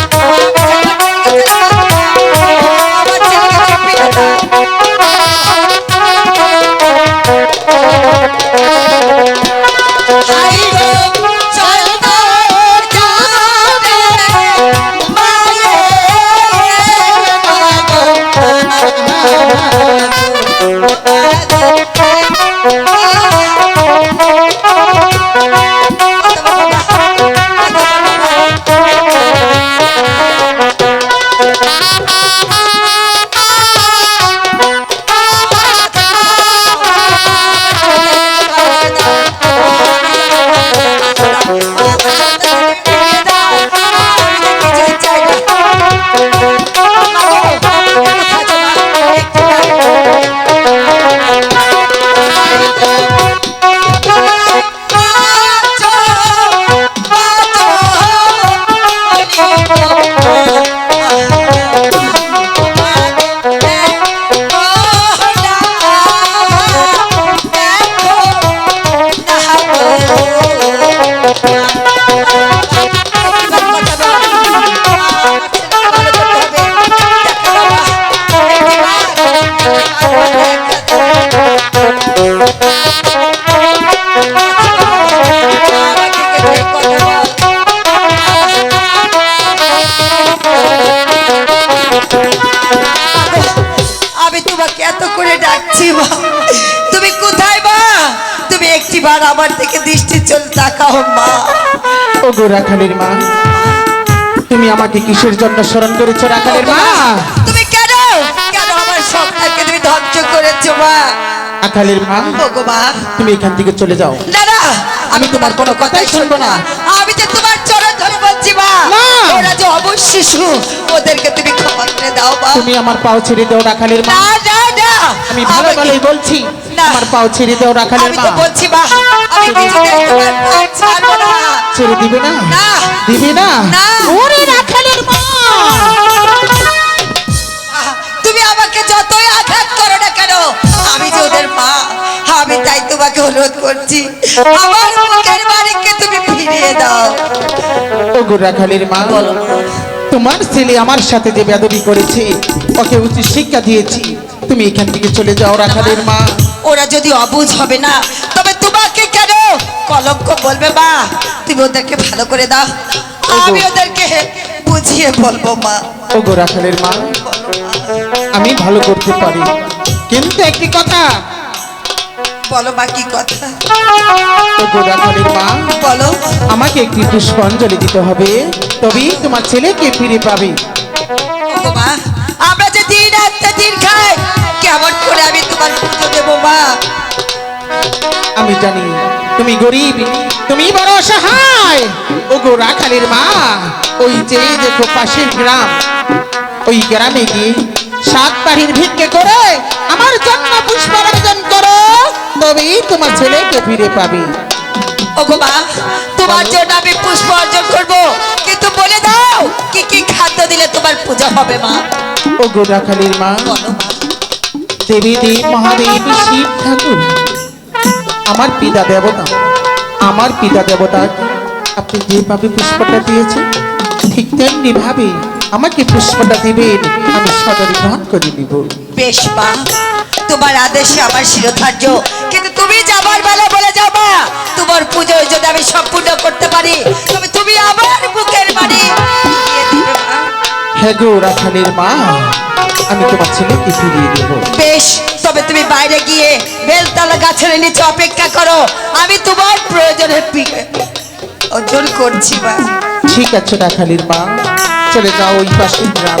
Oh মা তুমি কোথায় মা? তুমি একটিবার আমার থেকে দৃষ্টি চল তাকাও মা। ও গো রাখালের মা তুমি আমাকে কিসের জন্য স্মরণ করেছ রাখালের মা? তুমি কেন? কেন আমার সন্তানকে তুমি ধ্বংস করেছ মা? রাখালের মা মা তুমি এখান থেকে চলে যাও। না আমি তোমার কোনো কথাই শুনব না। আমি যে তোমার চরণ ধরে বলছি মা! ওরা যে অবশ্য শিশু ওদেরকে তুমি ক্ষমা করে দাও মা তুমি আমার পাও ছেড়ে দাও রাখালের মা না না না। আমি ভালো ভালোই বলছি। আমার পাও ছেড়ে দাও রাখালের আমি মা তো বলছি মা আমি কিছুতেই তোমার পা ছাড়বো না। ছেড়ে দিবে না? না। দিবে না? না। ওরে রাখালের মা তুমি আমাকে যতই আমি যে ওদের মা আমি তাই তোমাকে অনুরোধ করছি। আমার মুখের বাড়িকে তুমি ফিরিয়ে দাও। ও গো রাখালের মা তোমার ছেলে আমার সাথে যে বেদবি করেছে ওকে উচিত শিক্ষা দিয়েছি। তুমি এখান থেকে চলে যাও রাখালের মা। ওরা যদি অবুঝ হবে না তবে তোমাকে কেন? কলঙ্ক বলবে মা তুমি ওদেরকে ভালো করে দাও। আমি ওদেরকে বুঝিয়ে বলব মা। ও গো রাখালের মা আমি ভালো করতে পারি। কিন্তু একটি কথা। বলো মা কি কথা? ও গো মা বলো। আমাকে একটি পুষ্পাঞ্জলি দিতে হবে। তবেই তোমার ছেলেকে ফিরে পাবে। মা আমরা যে দিন আত্মা দিন খাই কেমন করে আমি তোমার পুজো দেবো মা? আমি জানি তুমি গরিব তুমি বড় অসহায়। ও গো রাখালের মা ওই যে দেখো পাশের গ্রাম ওই গ্রামে গিয়ে সাত বাড়ির ভিক্ষে করে আমার জন্য পুষ্পার্জন করো। তবেই তোমার ছেলেকে ফিরে পাবে। ওগো তোমার জন্য আমি পুষ্প অর্জন করব। কিন্তু বলে দাও কি কি খাদ্য দিলে তোমার পূজা হবে মা? ও গো রাখালের মা বলো মা। দেবী দেব মহাদেব শিব ঠাকুর। আমার পিতা দেবতা আমার পিতা দেবতা আপনি যেভাবে পুষ্পটা দিয়েছেন ঠিক তেমনি ভাবে আমাকে পুষ্পটা দিবেন আমি সদর গ্রহণ করে নিব। বেশ মা। তোমার আদেশে আমার শিরোধার্য। কিন্তু তুমি যাবার বেলা বলে যাবা তোমার পুজো যদি আমি সম্পূর্ণ করতে পারি তবে তুমি আমার বুকের বাড়ি হ্যাঁ গো রাখালের মা আমি তোমার ছেলেকে ফিরিয়ে দেব। বেশ তবে তুমি বাইরে গিয়ে বেলতলা গাছের নিচে অপেক্ষা করো। আমি তোমার প্রয়োজনের অর্জন করছি মা। ঠিক আছে রাখালের মা চলে যাও ওই পাশের গ্রাম।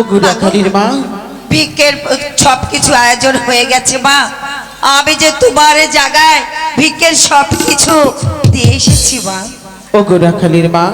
রাখালির মা। ভিক্ষের সব কিছু আয়োজন হয়ে গেছে মা। আমি যে তোমার জায়গায় ভিক্ষের সব কিছু দিয়ে এসেছি মা। ও রাখালির মা।